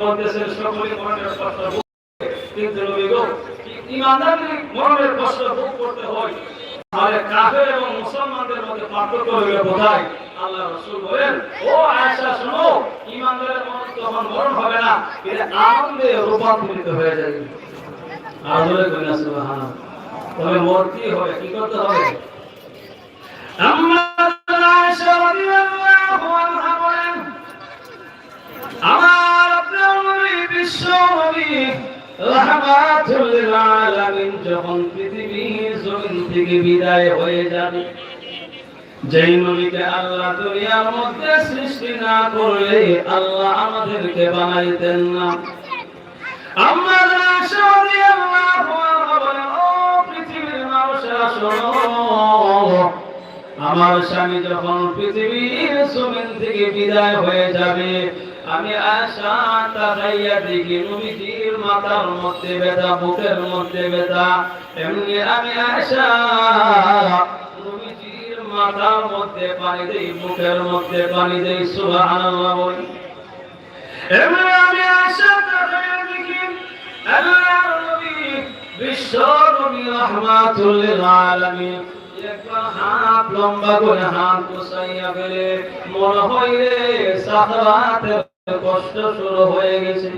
দেশের কষ্ট ভোগ করতে হয়। তাহলে কাফের এবং মুসলমানদের মধ্যে পার্থক্য হইলে বোঝায় আল্লাহ রসুল বলেন, ও আয়েশা, শোনো, ইমানদারের মন তখন মরণ হবে না এটা আনন্দে রূপান্তরিত হয়ে যাবে। আদরে কই না সুবহানাল্লাহ, তবে মোর কি হবে? কি করতে হবে? আমরা যখন জমিন থেকে বিদায় হয়ে যাবে নবীকে আল্লাহ দুনিয়ার মধ্যে সৃষ্টি না করলে আল্লাহ আমাদেরকে বানাইতেন না। আমার স্বামী যখন পৃথিবীর জমিন থেকে বিদায় হয়ে যাবে আমি আশা তাকাইয়া দেখি নবীজির মাথার মধ্যে ব্যথা, বুকের মধ্যে ব্যথা। এমনি আমি আশা নবীজির মাথার মধ্যে পানি দেই, বুকের মধ্যে পানি দেই, সুবহানাল্লাহ বলি। এমনি আমি আশা তাকাইয়া দেখি আল্লাহর নবী, বিশ্ব নবী রহমাতুল আলামিন। হাত লম্বা করে হাত কুসাইয়া ফেলে। মনে হইলে সাহাবাতে কষ্ট শুরু হয়ে গেছে।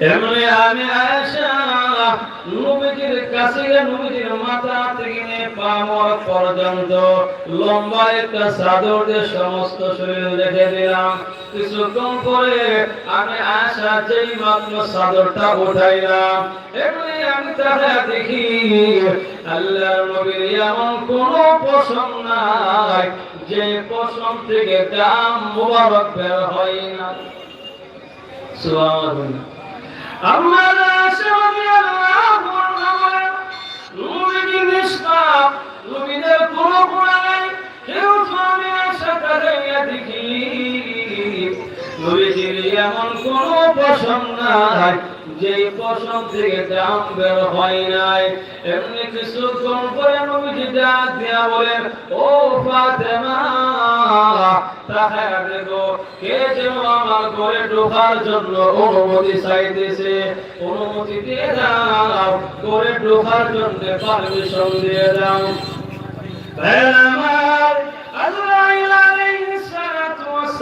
এমনি আমি চাদর দিয়ে সমস্ত শরীর দেখে দিলাম। কিছুক্ষণ পরে আমি আশা যেই মাত্র চাদরটা উঠাইলাম। এমনি আমি তাহলে দেখি, আল্লাহর নবীর এমন কোনো পশম নাই যে পশম থেকে দাম মুবারক বের হয় না। সুবহানাল্লাহ। আমার আশা রাদিয়াল্লাহু আনহা বলেন, নবীজি নিষ্পাপ, গুনাহ কেউ আমি আশা দেখি। এমন কোনো পশম নাই যে পশম থেকে দাম বের হয় নাই। এমনি কিছুক্ষণ পরে নবীজি দিয়া বলেন, ও ফাতেমা ঢোকার জন্য অনুমতি দিয়ে দাও, ঘরে ঢোকার জন্য আমার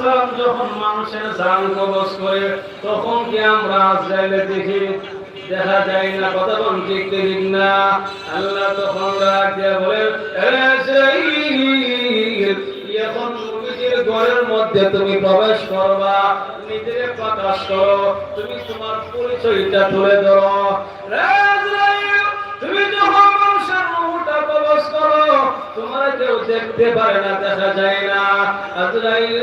সালাম যখন মানুষের জান কবজ করে, তখন কি আমরা আজরাইলে দেখি? দেখা যায় না, কথা বল ঠিক ঠিক না। আল্লাহ তখন ডাক দিয়ে বলেন ঘরের মধ্যে তুমি প্রবেশ করবা। নিজেকে প্রকাশ করো তুমি তোমার পরিচয়টা তুলে ধরো। তুমি যখন মানুষের মুখটা প্রবেশ করো, তোমার কেউ দেখতে পারে না, দেখা যায় না। আজরাইল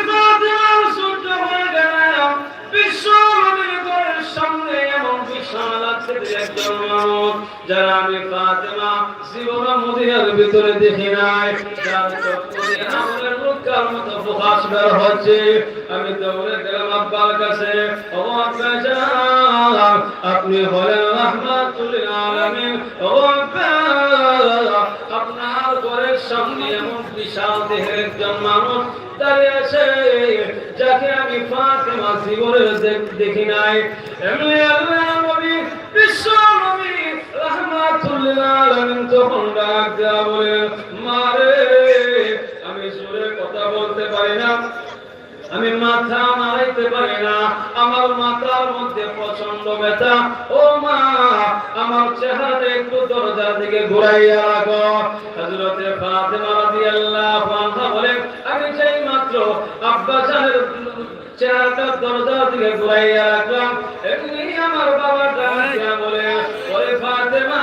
যারা আমি ফাতেমা, জীবন মদিনার ভিতরে দেখি নাই, যার হচ্ছে। আমি দৌড়ে গেলাম আব্বার কাছে, ও আব্বা জান, আপনি হলেন আলামিন। ও আব্বা, আপনার ঘরের সামনে এমন বিশাল দেহের একজন মানুষ দাঁড়িয়ে আছে, যাকে আমি ফাতেমা জীবনে দেখ- নাই। এমনি আল্লাহ বিশ্ব তখন ডাক দেয়া বলে মারে, আমি জোরে কথা বলতে পারি না। আমি মাথা নাড়াইতে পারি না। আমার মাথার মধ্যে প্রচণ্ড ব্যথা। ও মা, আমার চেহারাটা একটু দরজার দিকে ঘুরাইয়া রাখো। হযরতে ফাতেমা রাদিয়াল্লাহু আনহা বলেন মাত্র আব্বা জানের চেহারাটা দরজার দিকে ঘুরাইয়া রাখলাম। এমনি আমার বাবা ডাকিয়া বলে, ওরে ফাতেমা,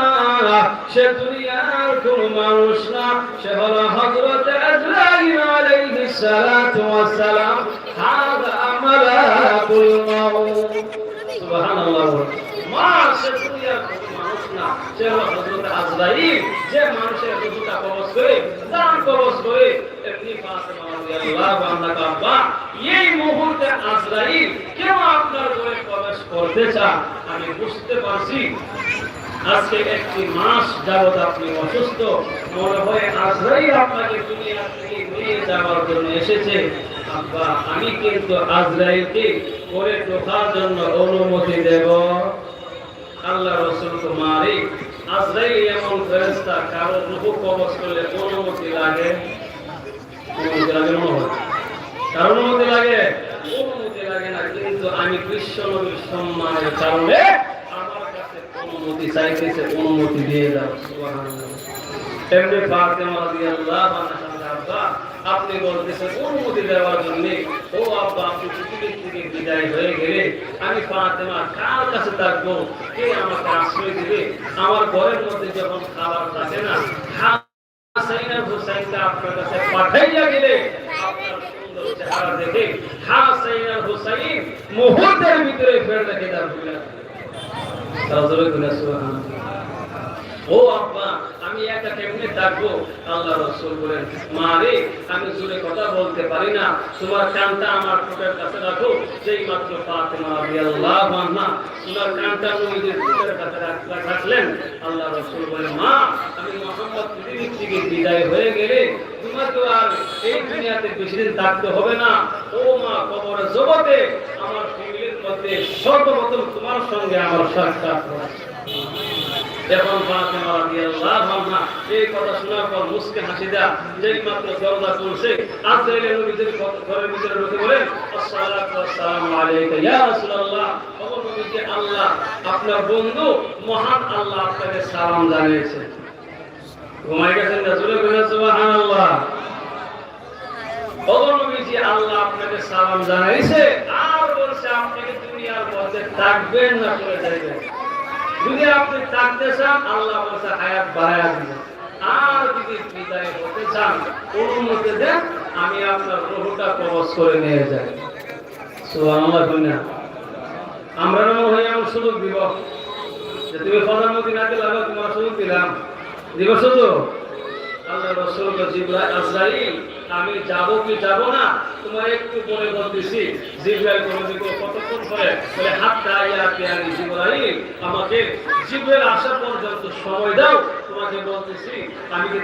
সে দুনিয়ার কোন মানুষ না। সে হলো হযরত আজরাইল আলাইহিস সালাতু ওয়াস সালাম হাদা মালাকুল মাউত। সুবহানাল্লাহ। মা, সে দুনিয়ার মানুষ না। সে হলো হযরত আজরাইল। যে মানুষের রূহটা কবজ করে, জান কবজ করে আমি কিন্তু আজরাইলকে করে ঢোকার জন্য অনুমতি দেব আল্লাহ রসুল কুমারী আজরাইল এমন কারও কবচ করলে অনুমতি লাগে অনুমতি লাগে মনে হয় কারও অনুমতি লাগে? অনুমতি লাগে কিন্তু আমি কৃষ্ণ নবীর সম্মানের কারণে আমার কাছে অনুমতি চাইতেছে, অনুমতি দিয়ে দাও এমনি ফাতেমা রাদিয়াল্লাহু আনহা আব্বা, আপনি দেওয়ার জন্য। ও আব্বা, আপনি পৃথিবীর হয়ে গেলে আমি ফাতেমা কার কাছে থাকব? কে আমাকে আশ্রয় আমার ঘরের মধ্যে যখন খাবার থাকে না হাসাইন আর হুসাইনকে আপনার কাছে আমি একা আল্লাহ জোরে কথা বলতে পারি না তোমার কানটা আমার ঠোঁটের কাছে রাখো যেই মাত্র ফাতেমা রাদিয়াল্লাহু আনহা তোমার কানটা নবীদের ঠোঁটের কাছে রাখ- রাখলেন আল্লাহ রসুল বলেন, মা, আমি মোহাম্মদ পৃথিবী থেকে বিদায় হয়ে গেলে এই দুনিয়াতে থাকতে হবে না। ও মা কবর জগতে আমার ফ্যামিলির মধ্যে সর্বপ্রথম তোমার সঙ্গে আমার সাক্ষাৎ আপনার বন্ধু, মহান আল্লাহ আপনাকে সালাম জানিয়েছে ঘুমাই গেছেন আল্লাহ আপনাকে সালাম জানাইছে আর বলছে, আপনাকে দুনিয়ার মধ্যে থাকবেন না, চলে যাইবেন। যদি আপনি থাকতে চান, আল্লাহ বলছে, হায়াত বাড়ায়া দিবেন আর যদি বিদায় হতে চান, অনুমতি দেন, আমি আপনার রুহটা কবজ করে নিয়ে যাই। সুবহানাল্লাহ কইনা আমরা না হয় এমন সুযোগ দিব। যে তুমি প্রধানমন্ত্রী না দিলে তোমার সুযোগ দিলাম। দিব সুযোগ আল্লাহ রসুল জিব্রাইল আজরাইল আমি যাব কি যাব না? তোমার একটু পরে বলতেছি, জিব্রাইল করে দিব, কতক্ষণ পরে? বলে হাতটা ইয়া পেয়ারি জিব্রাইল, আমাকে জিব্রাইল আসা পর্যন্ত সময় দাও। তোমাকে বলতেছি, আমি